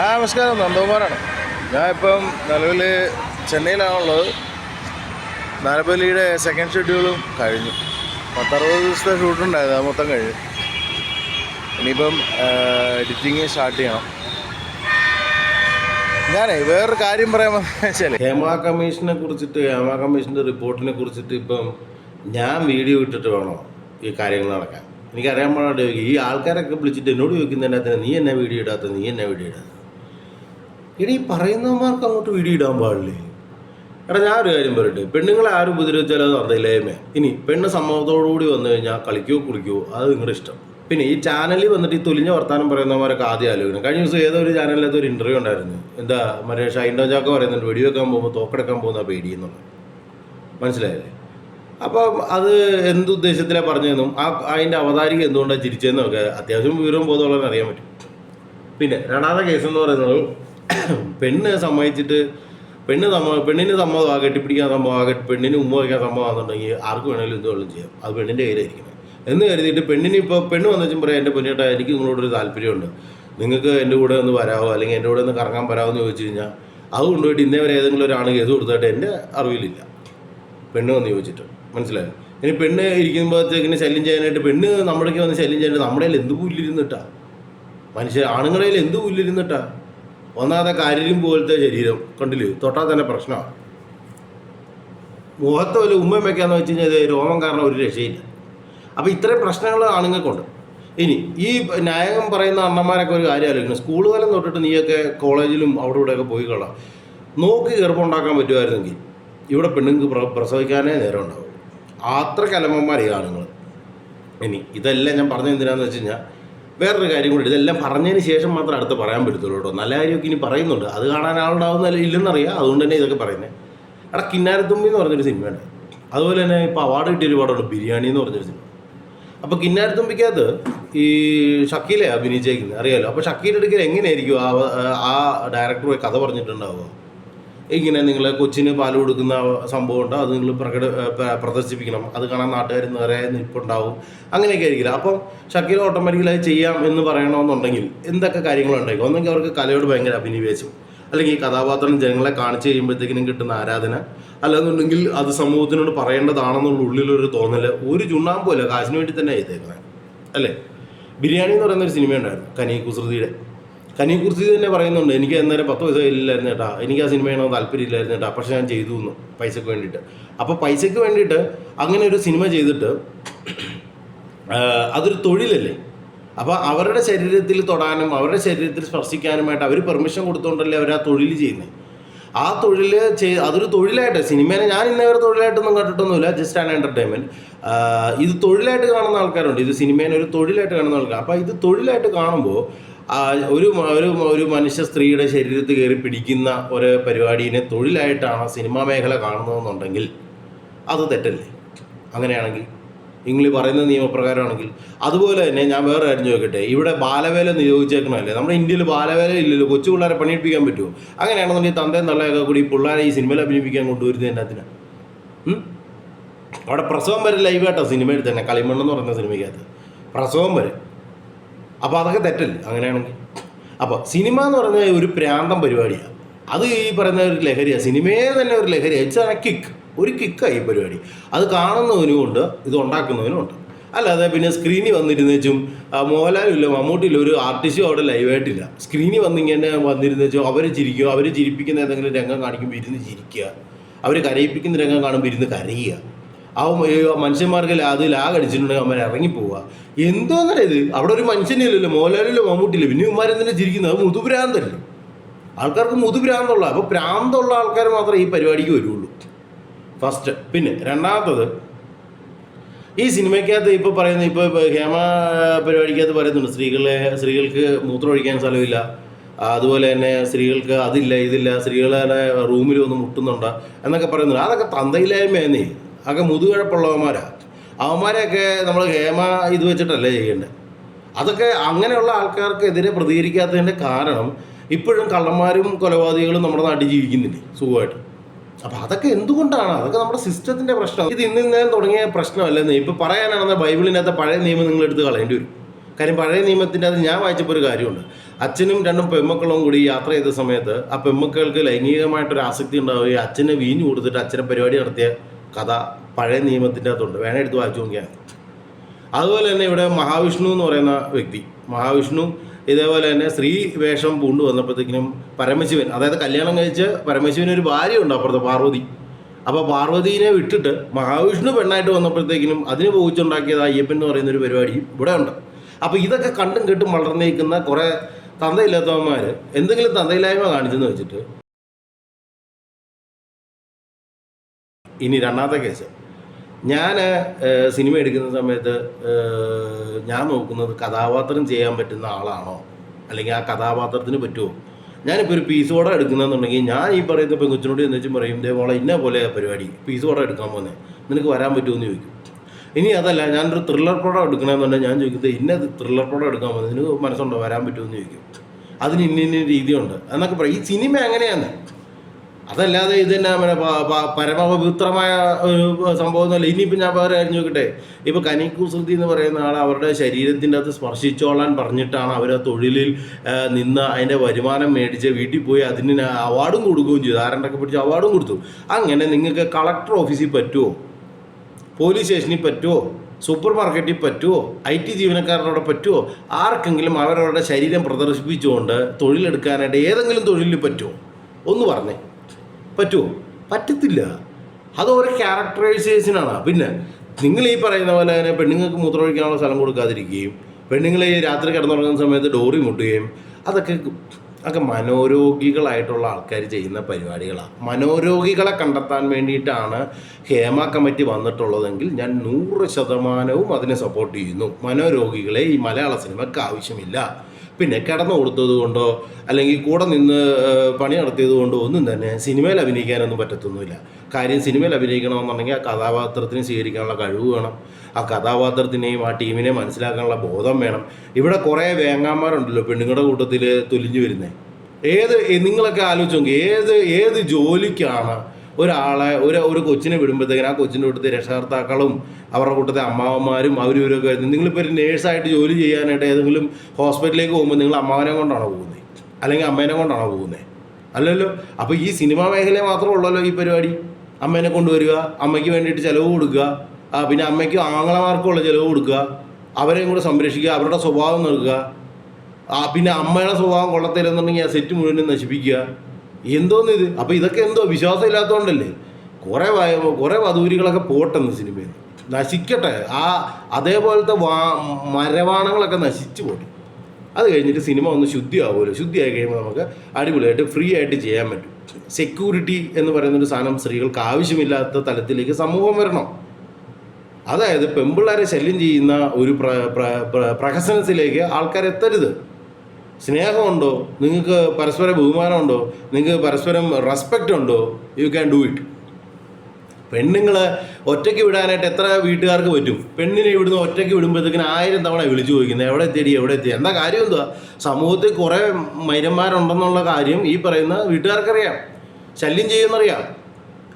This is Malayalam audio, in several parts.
ആ നമസ്കാരം. നന്ദകുമാറാണ്. ഞാൻ ഇപ്പം നിലവിൽ ചെന്നൈയിലാണുള്ളത്. നാലപ്പള്ളിയുടെ സെക്കൻഡ് ഷെഡ്യൂളും കഴിഞ്ഞു. പത്തറുപത് ദിവസത്തെ ഷൂട്ടുണ്ടായിരുന്നു അത് മൊത്തം കഴിഞ്ഞു. ഇനിയിപ്പം എഡിറ്റിങ് സ്റ്റാർട്ട് ചെയ്യണം. ഞാനേ വേറൊരു കാര്യം പറയാൻ വെച്ചാൽ ഹേമ കമ്മീഷനെ കുറിച്ചിട്ട് ഹേമ കമ്മീഷന്റെ റിപ്പോർട്ടിനെ കുറിച്ചിട്ട് ഇപ്പം ഞാൻ വീഡിയോ ഇട്ടിട്ട് വേണോ ഈ കാര്യങ്ങൾ നടക്കാൻ? എനിക്കറിയാൻ പാടാണ്ട് ഈ ആൾക്കാരൊക്കെ വിളിച്ചിട്ട് എന്നോട് ചോദിക്കുന്നതിനകത്ത് നീ എന്നെ വീഡിയോ ഇടാത്ത നീ എന്നെ വീഡിയോ ഇടാത്ത എടാ ഈ പറയുന്നവന്മാർക്ക് അങ്ങോട്ട് വീഡിയോ ഇടാൻ പാടില്ലേ? എടാ ഞാൻ ഒരു കാര്യം പറയട്ടെ. പെണ്ണുങ്ങളെ ആരും ഉപദ്രവിച്ചാലും അത് അന്തയിലേമേ ഇനി പെണ്ണ് സമ്മതത്തോടുകൂടി വന്നു കഴിഞ്ഞാൽ കളിക്കോ കുളിക്കോ അത് നിങ്ങളുടെ ഇഷ്ടം. പിന്നെ ഈ ചാനലിൽ വന്നിട്ട് ഈ തൊലിഞ്ഞ വർത്താനം പറയുന്നവരൊക്കെ ആദ്യം ആലോചിക്കണം. കഴിഞ്ഞ ദിവസം ഏതൊരു ഒരു ചാനലിലത്തെ ഒരു ഇന്റർവ്യൂ ഉണ്ടായിരുന്നു. എന്താ മറ്റേ ഷൈൻഡോ പറയുന്നുണ്ട് പറയുന്നുണ്ട് വെടിവെക്കാൻ പോകുമ്പോൾ തോക്കെടുക്കാൻ പോകുന്ന പേടിയെന്നുള്ളത്. മനസ്സിലായില്ലേ? അപ്പം അത് എന്തുദ്ദേശത്തിലാണ് പറഞ്ഞതെന്നും ആ അതിന്റെ അവതാരിക എന്തുകൊണ്ടാണ് ചിരിച്ചതെന്നും ഒക്കെ അത്യാവശ്യം വിവരവും ബോധമുള്ളവരെ അറിയാൻ പറ്റും. പിന്നെ രണ്ടാമത്തെ കേസ് എന്ന് പറയുന്നത് പെണ്ണ് സമ്മതിച്ചിട്ട് പെണ്ണ് സമ്മ പെണ്ണിന് ആ കെട്ടിപ്പിടിക്കാൻ സമ്മതം ആ പെണ്ണിന് ഉമ്മ വയ്ക്കാൻ സമ്മതമാണെന്നുണ്ടെങ്കിൽ ആർക്ക് വേണമെങ്കിലും എന്ത് വേണമെങ്കിലും ചെയ്യാം. അത് പെണ്ണിന്റെ കയ്യിലായിരിക്കണം. എന്ന് കരുതിയിട്ട് പെണ്ണിന് ഇപ്പോൾ പെണ്ണ് വന്നു പറയാം എന്റെ പൊന്നേട്ടാ എനിക്ക് നിങ്ങളോടൊരു താല്പര്യമുണ്ട്. നിങ്ങൾക്ക് എന്റെ കൂടെ ഒന്ന് വരാമോ അല്ലെങ്കിൽ എന്റെ കൂടെ ഒന്ന് കറങ്ങാൻ വരാമോ എന്ന് ചോദിച്ചു കഴിഞ്ഞാൽ അത് കൊണ്ടുപോയിട്ട് ഇന്നേ വരെ ഏതെങ്കിലും ഒരാണ് കേസ് കൊടുത്തായിട്ട് എന്റെ അറിവിലില്ല. പെണ്ണ് വന്ന് ചോദിച്ചിട്ട്. മനസ്സിലായോ? ഇനി പെണ്ണ് ഇരിക്കുമ്പോഴത്തേക്കിന് ശല്യം ചെയ്യാനായിട്ട് പെണ്ണ് നമ്മുടെ വന്ന് ശല്യം ചെയ്യാനായിട്ട് നമ്മുടെ കയ്യിൽ എന്ത് പുല്ലിരുന്നിട്ടാ മനുഷ്യ ആണുങ്ങളുടെ കയ്യിൽ എന്ത് പുല്ലിരുന്നിട്ടാ ഒന്നാമത്തെ കാര്യം പോലത്തെ ശരീരം കണ്ടില്ലേ? തൊട്ടാൽ തന്നെ പ്രശ്നമാണ് മുഖത്ത് ഒരു ഉമ്മ വെക്കാന്ന് വെച്ച് കഴിഞ്ഞാൽ രോമം കാരണം ഒരു രക്ഷയില്ല. അപ്പോൾ ഇത്രയും പ്രശ്നങ്ങൾ ആണുങ്ങൾക്കുണ്ട്. ഇനി ഈ ന്യായം പറയുന്ന അണ്ണന്മാരൊക്കെ ഒരു കാര്യം ആലോചിക്കണം. സ്കൂൾ കാലം തൊട്ടിട്ട് നീയൊക്കെ കോളേജിലും അവിടെ ഇവിടെയൊക്കെ പോയി കൊള്ളാം. നോക്കി ഗർഭം ഉണ്ടാക്കാൻ പറ്റുമായിരുന്നെങ്കിൽ ഇവിടെ പെണ്ണുങ്ങൾക്ക് പ്ര പ്രസവിക്കാനേ നേരം ഉണ്ടാവും. അത്ര കലമന്മാർ ആണുങ്ങൾ ഇനി ഇതെല്ലാം ഞാൻ പറഞ്ഞത് എന്തിനാന്ന് വെച്ച് കഴിഞ്ഞാൽ വേറൊരു കാര്യം കൂടി ഇതെല്ലാം പറഞ്ഞതിന് ശേഷം മാത്രം അടുത്ത് പറയാൻ പറ്റത്തുള്ളൂ കേട്ടോ. നല്ല കാര്യമൊക്കെ ഇനി പറയുന്നുണ്ട്. അത് കാണാൻ ആളുണ്ടാവുന്ന ഇല്ലെന്നറിയാം. അതുകൊണ്ട് തന്നെ ഇതൊക്കെ പറയുന്നത് എടാ കിന്നാരത്തുമ്പി എന്ന് പറഞ്ഞൊരു സിനിമയുണ്ട് അതുപോലെ തന്നെ ഇപ്പോൾ അവാർഡ് കിട്ടിയ ഒരുപാടുണ്ട്. ബിരിയാണി എന്ന് പറഞ്ഞൊരു സിനിമ അപ്പോൾ കിന്നാരത്തുമ്പിക്കകത്ത് ഈ ഷക്കീലെ അഭിനയിച്ചേക്കുന്നത് അറിയാലോ? അപ്പോൾ ഷക്കീലെടുക്കൽ എങ്ങനെയായിരിക്കും ആ ആ ഡയറക്ടർ പോയി കഥ പറഞ്ഞിട്ടുണ്ടാവുക? ഇങ്ങനെ നിങ്ങൾ കൊച്ചിന് പാൽ കൊടുക്കുന്ന സംഭവം ഉണ്ട്? അത് നിങ്ങൾ പ്രകട പ്രദർശിപ്പിക്കണം. അത് കാണാൻ നാട്ടുകാർ നിറയെ നിൽപ്പുണ്ടാവും. അങ്ങനെയൊക്കെ ആയിരിക്കില്ല. അപ്പം ഷക്കീൽ ഓട്ടോമാറ്റിക്കലായി ചെയ്യാം എന്ന് പറയണമെന്നുണ്ടെങ്കിൽ എന്തൊക്കെ കാര്യങ്ങളുണ്ടായിരിക്കും ഒന്നെങ്കിൽ അവർക്ക് കലയോട് ഭയങ്കര അഭിനിവേശം. അല്ലെങ്കിൽ ഈ കഥാപാത്രം ജനങ്ങളെ കാണിച്ചു കഴിയുമ്പോഴത്തേക്കിനും കിട്ടുന്ന ആരാധന. അല്ലെന്നുണ്ടെങ്കിൽ അത് സമൂഹത്തിനോട് പറയേണ്ടതാണെന്നുള്ള ഉള്ളിലൊരു തോന്നൽ ഒരു ചുണ്ണാമ്പല്ല കാശിന് വേണ്ടി തന്നെ ചെയ്തേക്കുന്നത് അല്ലേ? ബിരിയാണി എന്ന് പറയുന്ന ഒരു സിനിമ ഉണ്ടായിരുന്നു കനി കുസൃതിയുടെ. കനി കുസൃതി തന്നെ പറയുന്നുണ്ട് എനിക്ക് അന്നേരം പത്ത് പൈസ ഇല്ലായിരുന്നു ചേട്ടാ എനിക്ക് ആ സിനിമ ചെയ്യണമെന്ന് താല്പര്യമില്ലായിരുന്നു ചേട്ടാ പക്ഷെ ഞാൻ ചെയ്തു എന്ന് പൈസക്ക് വേണ്ടിയിട്ട്. അപ്പോൾ പൈസക്ക് വേണ്ടിയിട്ട് അങ്ങനെ ഒരു സിനിമ ചെയ്തിട്ട് അതൊരു തൊഴിലല്ലേ? അപ്പോൾ അവരുടെ ശരീരത്തിൽ തൊടാനും അവരുടെ ശരീരത്തിൽ സ്പർശിക്കാനുമായിട്ട് അവർ പെർമിഷൻ കൊടുത്തുകൊണ്ടല്ലേ അവർ ആ തൊഴിൽ ചെയ്യുന്നത് ആ തൊഴിൽ ചെയ് അതൊരു തൊഴിലായിട്ട് സിനിമേനെ ഞാൻ ഇന്നേ വരെ തൊഴിലായിട്ടൊന്നും കണ്ടിട്ടൊന്നുമില്ല ജസ്റ്റ് ആൻ എന്റർടൈൻമെന്റ് ഇത് തൊഴിലായിട്ട് കാണുന്ന ആൾക്കാരുണ്ട്. ഇത് സിനിമേനെ ഒരു തൊഴിലായിട്ട് കാണുന്ന ആൾക്കാർ അപ്പോൾ ഇത് തൊഴിലായിട്ട് കാണുമ്പോൾ ഒരു ഒരു ഒരു മനുഷ്യ സ്ത്രീയുടെ ശരീരത്തിൽ കയറി പിടിക്കുന്ന ഒരു പരിപാടിയെ തൊഴിലായിട്ടാണ് സിനിമാ മേഖല കാണുന്നതെന്നുണ്ടെങ്കിൽ അത് തെറ്റല്ലേ? അങ്ങനെയാണെങ്കിൽ നിങ്ങൾ പറയുന്ന നിയമപ്രകാരമാണെങ്കിൽ അതുപോലെ തന്നെ ഞാൻ വേറെ കാര്യം ചോദിക്കട്ടെ. ഇവിടെ ബാലവേല നിയോഗിച്ചേക്കണമല്ലേ നമ്മുടെ ഇന്ത്യയിൽ ബാലവേല ഇല്ലല്ലോ. കൊച്ചു പിള്ളേരെ പണിയെടുപ്പിക്കാൻ പറ്റുമോ? അങ്ങനെയാണെന്നുണ്ടെങ്കിൽ തന്തയും തള്ളയൊക്കെ കൂടി പിള്ളേരെ ഈ സിനിമയിൽ അഭിനയിപ്പിക്കാൻ കൊണ്ടുവരുന്നത് എന്നാത്തിനാ? ഉം? അവിടെ പ്രസവം വരെ ലൈവായിട്ടോ സിനിമയിൽ തന്നെ. കളിമണ്ണെന്ന് പറയുന്ന സിനിമയ്ക്കകത്ത്. പ്രസവം വരെ. അപ്പോൾ അതൊക്കെ തെറ്റല്ലേ? അങ്ങനെയാണെങ്കിൽ. അപ്പോൾ സിനിമ എന്ന് പറഞ്ഞാൽ ഒരു പ്രാന്തം പരിപാടിയാണ് അത് ഈ പറയുന്ന ഒരു ലഹരിയാണ് സിനിമയെ തന്നെ ഒരു ലഹരിയാണ് ഇറ്റ്സ് കിക്ക് ഒരു കിക്കാണ് ഈ പരിപാടി. അത് കാണുന്നവനും ഉണ്ട് ഇത് ഉണ്ടാക്കുന്നവനും ഉണ്ട്. അല്ലാതെ പിന്നെ സ്ക്രീനിൽ വന്നിരുന്നേച്ചും മോഹൻലാലും ഇല്ല മമ്മൂട്ടിയില്ല ഒരു ആർട്ടിസ്റ്റും അവിടെ ലൈവായിട്ടില്ല സ്ക്രീനിൽ വന്നിങ്ങനെ വന്നിരുന്നേച്ചും അവർ ചിരിക്കുക അവർ ചിരിപ്പിക്കുന്ന ഏതെങ്കിലും രംഗം കാണിക്കുമ്പോൾ ഇരുന്ന് ചിരിക്കുക. അവർ കരയിപ്പിക്കുന്ന രംഗം കാണുമ്പോൾ ഇരുന്ന് കരയുക. ആ മനുഷ്യന്മാർക്ക് അത് ലാഗ് അടിച്ചിട്ടുണ്ടെങ്കിൽ അവന്മാർ ഇറങ്ങിപ്പോവുക എന്തോന്നല്ല ഇത്? അവിടെ ഒരു മനുഷ്യനില്ലല്ലോ മോഹൻലാലില്ലോ മമ്മൂട്ടിയില്ല? പിന്നെ ഇവന്മാരെന്തിനാ ചിരിക്കുന്നത്? അത് മുതുഭ്രാന്തല്ലേ? ആൾക്കാർക്ക് മുതുഭ്രാന്തുള്ള അപ്പോൾ ഭ്രാന്തുള്ള ആൾക്കാർ മാത്രമേ ഈ പരിപാടിക്ക് വരുള്ളൂ. ഫസ്റ്റ് പിന്നെ രണ്ടാമത്തത് ഈ സിനിമയ്ക്കകത്ത് ഇപ്പോൾ പറയുന്ന ഇപ്പോൾ ഹേമ പരിപാടിക്കകത്ത് പറയുന്നുണ്ട് സ്ത്രീകളെ സ്ത്രീകൾക്ക് മൂത്രം ഒഴിക്കാൻ സ്ഥലമില്ല. അതുപോലെ തന്നെ സ്ത്രീകൾക്ക് അതില്ല ഇതില്ല സ്ത്രീകളെ റൂമിൽ ഒന്ന് മുട്ടുന്നുണ്ട് എന്നൊക്കെ പറയുന്നുണ്ട്. അതൊക്കെ തന്തയില്ലായ്മയെന്നേ. അതൊക്കെ മുതുകിഴപ്പുള്ളവന്മാരാ. അവന്മാരെയൊക്കെ നമ്മൾ ഹേമ ഇത് വെച്ചിട്ടല്ലേ ചെയ്യേണ്ടത് അതൊക്കെ അങ്ങനെയുള്ള ആൾക്കാർക്കെതിരെ പ്രതികരിക്കാത്തതിന്റെ കാരണം ഇപ്പോഴും കള്ളന്മാരും കൊലപാതകങ്ങളും നമ്മുടെ നാട്ടിൽ ജീവിക്കുന്നില്ലേ? സുഖമായിട്ട്. അപ്പോൾ അതൊക്കെ എന്തുകൊണ്ടാണ്? അതൊക്കെ നമ്മുടെ സിസ്റ്റത്തിന്റെ പ്രശ്നം. ഇത് ഇന്ന് ഇന്നേരം തുടങ്ങിയ പ്രശ്നമല്ലെന്ന് ഇപ്പോൾ പറയാനാണെന്ന് ബൈബിളിനകത്ത് പഴയ നിയമം നിങ്ങൾ എടുത്ത് കളയേണ്ടി വരും. കാര്യം പഴയ നിയമത്തിന്റെ അത് ഞാൻ വായിച്ചപ്പോൾ ഒരു കാര്യമുണ്ട്. അച്ഛനും രണ്ടും പെമ്മക്കളും കൂടി യാത്ര ചെയ്ത സമയത്ത് ആ പെമ്മക്കൾക്ക് ലൈംഗികമായിട്ടൊരു ആസക്തി ഉണ്ടാവുകയും അച്ഛനെ വീഞ്ഞു കൊടുത്തിട്ട് അച്ഛനെ പരിപാടി നടത്തിയ കഥ പഴയ നിയമത്തിന്റെ അകത്തുണ്ട്. വേണേ എടുത്ത് വായിച്ചു നോക്കിയാൽ അതുപോലെ തന്നെ ഇവിടെ മഹാവിഷ്ണു എന്ന് പറയുന്ന വ്യക്തി മഹാവിഷ്ണു ഇതേപോലെ തന്നെ സ്ത്രീ വേഷം പൂണ്ടു വന്നപ്പോഴത്തേക്കിനും പരമശിവൻ അതായത് കല്യാണം കഴിച്ച് പരമശിവന് ഒരു ഭാര്യയുണ്ട് അപ്പുറത്ത് പാർവതി. അപ്പോൾ പാർവതീനെ വിട്ടിട്ട് മഹാവിഷ്ണു പെണ്ണായിട്ട് വന്നപ്പോഴത്തേക്കിനും അതിന് പോയിച്ചുണ്ടാക്കിയത് അയ്യപ്പൻ എന്ന് പറയുന്ന ഒരു പരിപാടി ഇവിടെ ഉണ്ട്. അപ്പോൾ ഇതൊക്കെ കണ്ടും കേട്ടും വളർന്നേക്കുന്ന കുറേ തന്തയില്ലാത്തവന്മാർ എന്തെങ്കിലും തന്തയില്ലായ്മ കാണിച്ചെന്ന് വെച്ചിട്ട് ഇനി രണ്ടാമത്തെ കേസ്. ഞാൻ സിനിമ എടുക്കുന്ന സമയത്ത് ഞാൻ നോക്കുന്നത് കഥാപാത്രം ചെയ്യാൻ പറ്റുന്ന ആളാണോ? അല്ലെങ്കിൽ ആ കഥാപാത്രത്തിന് പറ്റുമോ ഞാനിപ്പോൾ ഒരു പീസ് ഓർഡർ എടുക്കുന്നതെന്നുണ്ടെങ്കിൽ ഞാൻ ഈ പറയുന്ന പെങ്കുച്ചിനോട് എന്ന് വെച്ചും പറയും ഇതേപോലെ ഇന്ന പോലെ പരിപാടി പീസ് ഓർഡർ എടുക്കാൻ പോകുന്നത് നിനക്ക് വരാൻ പറ്റുമോ എന്ന് ചോദിക്കും. ഇനി അതല്ല ഞാനൊരു ത്രില്ലർ പ്രോഡക്റ്റ് എടുക്കണമെന്നുണ്ടെങ്കിൽ ഞാൻ ചോദിക്കുന്നത് ഇന്ന ത്രില്ലർ പ്രോഡക്റ്റ് എടുക്കാൻ പോകുന്നത് നിനക്ക് മനസ്സുണ്ടോ വരാൻ പറ്റുമോ എന്ന് ചോദിക്കും. അതിന് ഇന്ന ഇന്ന രീതിയുണ്ട്. എന്നൊക്കെ പറയും. ഈ സിനിമ എങ്ങനെയാണ് അതല്ലാതെ ഇത് തന്നെ പ- പരമപവിത്രമായ ഒരു സംഭവം എന്നല്ല ഇനിയിപ്പോൾ ഞാൻ വേറെ കാര്യം നോക്കട്ടെ ഇപ്പോൾ കനിക്കുസൃതി എന്ന് പറയുന്ന ആൾ അവരുടെ ശരീരത്തിന്റെ അകത്ത് സ്പർശിച്ചോളാൻ പറഞ്ഞിട്ടാണ് അവർ ആ തൊഴിലിൽ നിന്ന് അതിന്റെ വരുമാനം മേടിച്ച് വീട്ടിൽ പോയി അതിന് അവാർഡും കൊടുക്കുകയും ചെയ്തു. ആരണ്ടൊക്കെ പിടിച്ച് അവാർഡും കൊടുത്തു. അങ്ങനെ നിങ്ങൾക്ക് കളക്ടർ ഓഫീസിൽ പറ്റുമോ പോലീസ് സ്റ്റേഷനിൽ പറ്റുമോ സൂപ്പർ മാർക്കറ്റിൽ പറ്റുമോ ഐ ടി ജീവനക്കാരനോട് പറ്റുമോ ആർക്കെങ്കിലും അവരവരുടെ ശരീരം പ്രദർശിപ്പിച്ചുകൊണ്ട് തൊഴിലെടുക്കാനായിട്ട് ഏതെങ്കിലും തൊഴിലിൽ പറ്റുമോ ഒന്ന് പറഞ്ഞേ. പറ്റുമോ പറ്റത്തില്ല. അത് ഓരോ ക്യാരക്ടറൈസേഷനാണ് പിന്നെ നിങ്ങൾ ഈ പറയുന്ന പോലെ തന്നെ പെണ്ണുങ്ങൾക്ക് മൂത്രമൊഴിക്കാനുള്ള സ്ഥലം കൊടുക്കാതിരിക്കുകയും പെണ്ണുങ്ങൾ ഈ രാത്രി കിടന്നുറങ്ങുന്ന സമയത്ത് ഡോറി മുട്ടുകയും അതൊക്കെ ഒക്കെ മനോരോഗികളായിട്ടുള്ള ആൾക്കാർ ചെയ്യുന്ന പരിപാടികളാണ്. മനോരോഗികളെ കണ്ടെത്താൻ വേണ്ടിയിട്ടാണ് ഹേമ കമ്മിറ്റി വന്നിട്ടുള്ളതെങ്കിൽ ഞാൻ നൂറ് ശതമാനവും അതിനെ സപ്പോർട്ട് ചെയ്യുന്നു. മനോരോഗികളെ ഈ മലയാള സിനിമയ്ക്ക് ആവശ്യമില്ല. പിന്നെ കിടന്നു കൊടുത്തത് കൊണ്ടോ അല്ലെങ്കിൽ കൂടെ നിന്ന് പണി നടത്തിയത് കൊണ്ടോ ഒന്നും തന്നെ സിനിമയിൽ അഭിനയിക്കാനൊന്നും പറ്റത്തൊന്നുമില്ല. കാര്യം സിനിമയിൽ അഭിനയിക്കണമെന്നുണ്ടെങ്കിൽ ആ കഥാപാത്രത്തിന് സ്വീകരിക്കാനുള്ള കഴിവ് വേണം. ആ കഥാപാത്രത്തിനെയും ആ ടീമിനെയും മനസ്സിലാക്കാനുള്ള ബോധം വേണം. ഇവിടെ കുറേ വേങ്ങാന്മാരുണ്ടല്ലോ പെണ്ണുങ്ങളുടെ കൂട്ടത്തിൽ തുലിഞ്ഞു വരുന്നത് ഏത് നിങ്ങളൊക്കെ ആലോചിച്ചു നോക്കി. ഏത് ഏത് ജോലിക്കാണ് ഒരാളെ ഒരു ഒരു കൊച്ചിനെ വിടുമ്പോഴത്തേക്കും ആ കൊച്ചിന്റെ കൂട്ടത്തിൽ രക്ഷകർത്താക്കളും അവരുടെ കൂട്ടത്തെ അമ്മാവന്മാരും അവരും ഇവരൊക്കെ വരുന്നത്. നിങ്ങളിപ്പോൾ ഒരു നേഴ്സായിട്ട് ജോലി ചെയ്യാനായിട്ട് ഏതെങ്കിലും ഹോസ്പിറ്റലിലേക്ക് പോകുമ്പോൾ നിങ്ങൾ അമ്മാവനെ കൊണ്ടാണോ പോകുന്നത്? അല്ലെങ്കിൽ അമ്മേനെ കൊണ്ടാണോ പോകുന്നത്? അല്ലല്ലോ. അപ്പോൾ ഈ സിനിമാ മേഖല മാത്രമേ ഉള്ളല്ലോ ഈ പരിപാടി. അമ്മേനെ കൊണ്ടുവരിക അമ്മയ്ക്ക് വേണ്ടിയിട്ട് ചിലവ് കൊടുക്കുക പിന്നെ അമ്മയ്ക്കും ആങ്ങളമാർക്കുള്ള ചിലവ് കൊടുക്കുക അവരെയും കൂടെ സംരക്ഷിക്കുക അവരുടെ സ്വഭാവം നൽകുക പിന്നെ അമ്മയുടെ സ്വഭാവം കൊള്ളത്തില്ലെന്നുണ്ടെങ്കിൽ ആ സെറ്റ് മുഴുവനും നശിപ്പിക്കുക. എന്തോന്ന് ഇത് അപ്പോൾ ഇതൊക്കെ എന്തോ വിശ്വാസം ഇല്ലാത്തതുകൊണ്ടല്ലേ കുറേ കുറെ വധൂരികളൊക്കെ പോട്ടെന്ന് സിനിമയിൽ. നശിക്കട്ടെ. ആ അതേപോലത്തെ വാ മരവാണങ്ങളൊക്കെ നശിച്ചു പോട്ടെ. അത് കഴിഞ്ഞിട്ട് സിനിമ ഒന്ന് ശുദ്ധിയാവുമല്ലോ. ശുദ്ധിയായി കഴിയുമ്പോൾ നമുക്ക് അടിപൊളിയായിട്ട് ഫ്രീ ആയിട്ട് ചെയ്യാൻ പറ്റും. സെക്യൂരിറ്റി എന്ന് പറയുന്നൊരു സാധനം സ്ത്രീകൾക്ക് ആവശ്യമില്ലാത്ത തലത്തിലേക്ക് സമൂഹം വരണം. അതായത് പെമ്പിള്ളേരെ ശല്യം ചെയ്യുന്ന ഒരു പ്ര- പ്രഹസനത്തിലേക്ക് ആൾക്കാർ എത്തരുത് സ്നേഹമുണ്ടോ? നിങ്ങൾക്ക് പരസ്പര ബഹുമാനമുണ്ടോ? നിങ്ങൾക്ക് പരസ്പരം റെസ്പെക്റ്റ് ഉണ്ടോ? യു ക്യാൻ ഡു ഇറ്റ് പെണ്ണുങ്ങൾ ഒറ്റയ്ക്ക് വിടാനായിട്ട് എത്ര വീട്ടുകാർക്ക് പറ്റും? പെണ്ണിനെ ഇവിടുന്ന് ഒറ്റയ്ക്ക് വിടുമ്പോഴത്തേക്കിന് ആയിരം തവണ വിളിച്ചു ചോദിക്കുന്നത് എവിടെ എത്തിയടി? എവിടെ എത്തി എന്താ കാര്യം എന്തുവാ? സമൂഹത്തിൽ കുറേ മൈരന്മാരുണ്ടെന്നുള്ള കാര്യം ഈ പറയുന്ന വീട്ടുകാർക്കറിയാം. ശല്യം ചെയ്യുന്നറിയാം.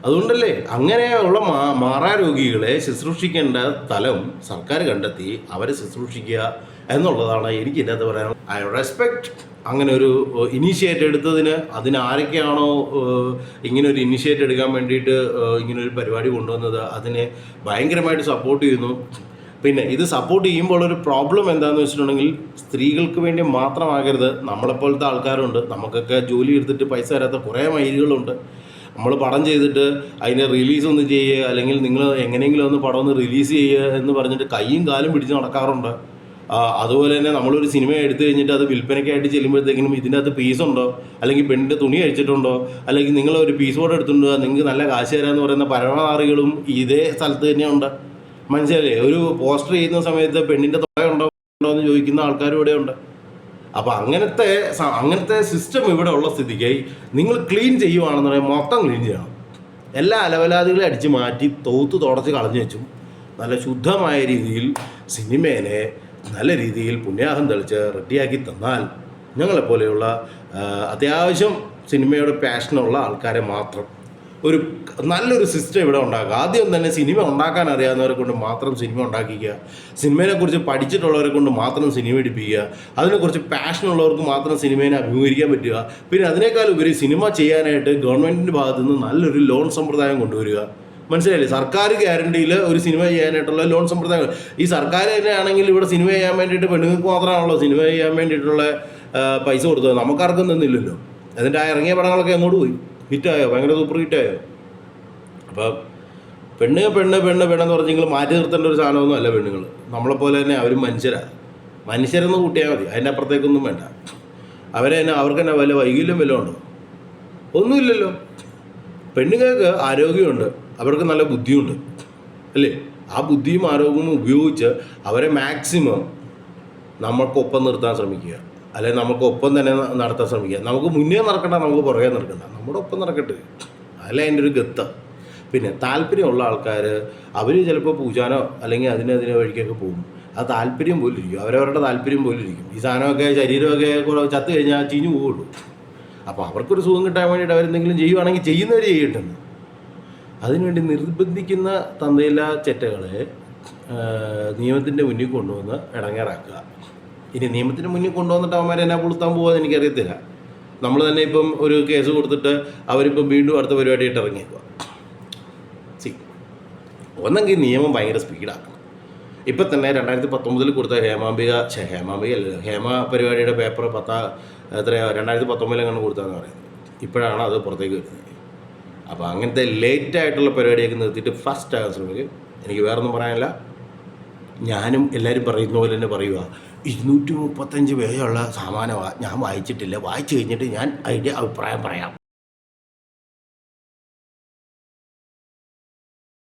അതുകൊണ്ടല്ലേ? അങ്ങനെയുള്ള മാ മാറാരോഗികളെ ശുശ്രൂഷിക്കേണ്ട സ്ഥലം സർക്കാർ കണ്ടെത്തി അവരെ ശുശ്രൂഷിക്കുക എന്നുള്ളതാണ് എനിക്ക് ഇതിനകത്ത് പറയാൻ ഐ റെസ്പെക്ട് അങ്ങനെ ഒരു ഇനീഷ്യേറ്റ് എടുത്തതിന് അതിന് ആരൊക്കെയാണോ ഇങ്ങനെ ഒരു ഇനീഷ്യേറ്റ് എടുക്കാൻ വേണ്ടിയിട്ട് ഇങ്ങനൊരു പരിപാടി കൊണ്ടുവന്നത് അതിനെ ഭയങ്കരമായിട്ട് സപ്പോർട്ട് ചെയ്യുന്നു. പിന്നെ ഇത് സപ്പോർട്ട് ചെയ്യുമ്പോൾ ഒരു പ്രോബ്ലം എന്താണെന്ന് വെച്ചിട്ടുണ്ടെങ്കിൽ സ്ത്രീകൾക്ക് വേണ്ടി മാത്രമാകരുത്. നമ്മളെപ്പോലത്തെ ആൾക്കാരുണ്ട്. നമുക്കൊക്കെ ജോലി എടുത്തിട്ട് പൈസ തരാത്ത കുറേ മൈലുകളുണ്ട്. നമ്മൾ പടം ചെയ്തിട്ട് അതിനെ റിലീസ് ഒന്ന് ചെയ്യുക അല്ലെങ്കിൽ നിങ്ങൾ എങ്ങനെയെങ്കിലും ഒന്ന് പടം ഒന്ന് റിലീസ് ചെയ്യുക എന്ന് പറഞ്ഞിട്ട് കൈയും കാലും പിടിച്ച് നടക്കാറുണ്ട്. അതുപോലെ തന്നെ നമ്മളൊരു സിനിമ എടുത്തു കഴിഞ്ഞിട്ട് അത് വിൽപ്പനയ്ക്കായിട്ട് ചെല്ലുമ്പോഴത്തേക്കിനും ഇതിന്റെ അകത്ത് പീസ് ഉണ്ടോ? അല്ലെങ്കിൽ പെണ്ണിന്റെ തുണി അഴിച്ചിട്ടുണ്ടോ? അല്ലെങ്കിൽ നിങ്ങൾ ഒരു പീസ് ബോർഡ് എടുത്തിട്ടുണ്ടോ നിങ്ങൾക്ക് നല്ല കാശ് തരാമെന്ന് പറയുന്ന പരമനാറികളും ഇതേ സ്ഥലത്ത് തന്നെയുണ്ട്. മനസ്സിലല്ലേ ഒരു പോസ്റ്റർ ചെയ്യുന്ന സമയത്ത് പെണ്ണിന്റെ തുക ഉണ്ടോ ഉണ്ടോ എന്ന് ചോദിക്കുന്ന ആൾക്കാരും ഇവിടെ ഉണ്ട്. അപ്പോൾ അങ്ങനത്തെ അങ്ങനത്തെ സിസ്റ്റം ഇവിടെ ഉള്ള സ്ഥിതിക്ക് നിങ്ങൾ ക്ലീൻ ചെയ്യുവാണെന്നുണ്ടെങ്കിൽ മൊത്തം ക്ലീൻ ചെയ്യണം. എല്ലാ അലവലാദികളെ അടിച്ച് മാറ്റി തോത്ത് തുടച്ച് കളഞ്ഞു വെച്ചും. നല്ല ശുദ്ധമായ രീതിയിൽ സിനിമേനെ നല്ല രീതിയിൽ പുണ്യാഹം തെളിച്ച് റെഡിയാക്കി തന്നാൽ ഞങ്ങളെപ്പോലെയുള്ള അത്യാവശ്യം സിനിമയുടെ പാഷനുള്ള ആൾക്കാരെ മാത്രം. ഒരു നല്ലൊരു സിസ്റ്റം ഇവിടെ ഉണ്ടാക്കുക. ആദ്യം തന്നെ സിനിമ ഉണ്ടാക്കാൻ അറിയാവുന്നവരെ കൊണ്ട് മാത്രം സിനിമ ഉണ്ടാക്കിക്കുക. സിനിമയെ കുറിച്ച് പഠിച്ചിട്ടുള്ളവരെ കൊണ്ട് മാത്രം സിനിമ എടുപ്പിക്കുക. അതിനെക്കുറിച്ച് പാഷനുള്ളവർക്ക് മാത്രം സിനിമയെ അഭിമുഖീകരിക്കാൻ പറ്റുക. പിന്നെ അതിനേക്കാൾ ഉപരി സിനിമ ചെയ്യാനായിട്ട് ഗവൺമെന്റിന്റെ ഭാഗത്തു നിന്ന് നല്ലൊരു ലോൺ സമ്പ്രദായം കൊണ്ടുവരിക. മനസ്സിലായില്ലേ? സർക്കാർ ഗ്യാരണ്ടിയിൽ ഒരു സിനിമ ചെയ്യാനായിട്ടുള്ള ലോൺ സമ്പ്രദായങ്ങൾ ഈ സർക്കാർ തന്നെ ആണെങ്കിൽ ഇവിടെ സിനിമ ചെയ്യാൻ വേണ്ടിയിട്ട് പെണ്ണുങ്ങൾക്ക് മാത്രമാണല്ലോ സിനിമ ചെയ്യാൻ വേണ്ടിയിട്ടുള്ള പൈസ കൊടുത്തത്. നമുക്കാർക്കും തന്നില്ലല്ലോ. അതിന്റെ ആ ഇറങ്ങിയ പടങ്ങളൊക്കെ അങ്ങോട്ട് പോയി. ഹിറ്റായോ? ഭയങ്കര സൂപ്പർ ഹിറ്റായോ? അപ്പം പെണ്ണ് പെണ്ണ് പെണ്ണ് പെണ്ണെന്ന് പറഞ്ഞെങ്കിൽ മാറ്റി നിർത്തേണ്ട ഒരു സാധനമൊന്നും അല്ല പെണ്ണുങ്ങൾ നമ്മളെപ്പോലെ തന്നെ അവരും മനുഷ്യരാണ് മനുഷ്യരെന്ന് കൂട്ടിയാൽ മതി. അതിന്റെ അപ്പുറത്തേക്കൊന്നും വേണ്ട. അവരെ തന്നെ അവർക്ക് തന്നെ വല്ല വൈകല്യം വല്ലതും ഉണ്ടോ? ഒന്നുമില്ലല്ലോ. പെണ്ണുങ്ങൾക്ക് ആരോഗ്യമുണ്ട്. അവർക്ക് നല്ല ബുദ്ധിയുണ്ട്. അല്ലേ? ആ ബുദ്ധിയും ആരോഗ്യവും ഉപയോഗിച്ച് അവരെ മാക്സിമം നമ്മൾക്കൊപ്പം നിർത്താൻ ശ്രമിക്കുക. അല്ലെങ്കിൽ നമുക്ക് ഒപ്പം തന്നെ നടത്താൻ ശ്രമിക്കുക. നമുക്ക് മുന്നേ നടക്കണ്ട നമുക്ക് പുറകെ നടക്കണ്ട. നമ്മുടെ ഒപ്പം നടക്കട്ടെ. അതല്ല അതിന്റെ ഒരു ഗത്ത. പിന്നെ താല്പര്യമുള്ള ആൾക്കാർ അവർ ചിലപ്പോൾ പൂജാനോ അല്ലെങ്കിൽ അതിനെ അതിനെ വഴിക്കൊക്കെ പോകും. ആ താല്പര്യം പോലും ഇരിക്കും അവരവരുടെ താല്പര്യം പോലും ഇരിക്കും ഈ സാധനമൊക്കെ ശരീരമൊക്കെ കൂടെ ചത്ത് കഴിഞ്ഞാൽ ചീഞ്ഞു പോവുള്ളൂ. അപ്പോൾ അവർക്കൊരു സുഖം കിട്ടാൻ വേണ്ടിയിട്ട് അവരെന്തെങ്കിലും ചെയ്യുവാണെങ്കിൽ ചെയ്യുന്നവർ ചെയ്യട്ടെ അതിനുവേണ്ടി നിർബന്ധിക്കുന്ന തന്തയില ചെറ്റകളെ നിയമത്തിന്റെ മുന്നിൽ കൊണ്ടുവന്ന് ഇടങ്ങേറാക്കുക. ഇനി നിയമത്തിന്റെ മുന്നിൽ കൊണ്ടുവന്നിട്ട് അവന്മാരെ എന്നാ പുളുത്താൻ പോകുമെന്ന് എനിക്കറിയത്തില്ല. നമ്മൾ തന്നെ ഇപ്പം ഒരു കേസ് കൊടുത്തിട്ട് അവരിപ്പം വീണ്ടും അടുത്ത പരിപാടിയായിട്ട് ഇറങ്ങിയേക്കുക സി ഒന്നെങ്കിൽ നിയമം ഭയങ്കര സ്പീഡാക്കണം. ഇപ്പം തന്നെ രണ്ടായിരത്തി പത്തൊമ്പതിൽ കൊടുത്ത ഹേമാംബിക ഛേ ഹേമാംബിക അല്ല ഹേമ പരിപാടിയുടെ പേപ്പർ പത്താ എത്രയാ രണ്ടായിരത്തി പത്തൊമ്പതിലെങ്ങനെ കൊടുത്തതെന്ന് പറയുന്നത്. ഇപ്പോഴാണ് അത് പുറത്തേക്ക് വരുന്നത്. അപ്പോൾ അങ്ങനത്തെ ലേറ്റ് ആയിട്ടുള്ള പരിപാടിയൊക്കെ നിർത്തിയിട്ട് ഫസ്റ്റ് ആകാൻ ശ്രമിക്കും. എനിക്ക് വേറെ ഒന്നും പറയാനില്ല. ഞാനും എല്ലാവരും പറയുന്ന പോലെ തന്നെ പറയുക ഇരുന്നൂറ്റി മുപ്പത്തഞ്ച് പേജുള്ള സാമാനമാണ് ഞാൻ വായിച്ചിട്ടില്ല. വായിച്ചു കഴിഞ്ഞിട്ട് ഞാൻ അതിന്റെ അഭിപ്രായം പറയാം.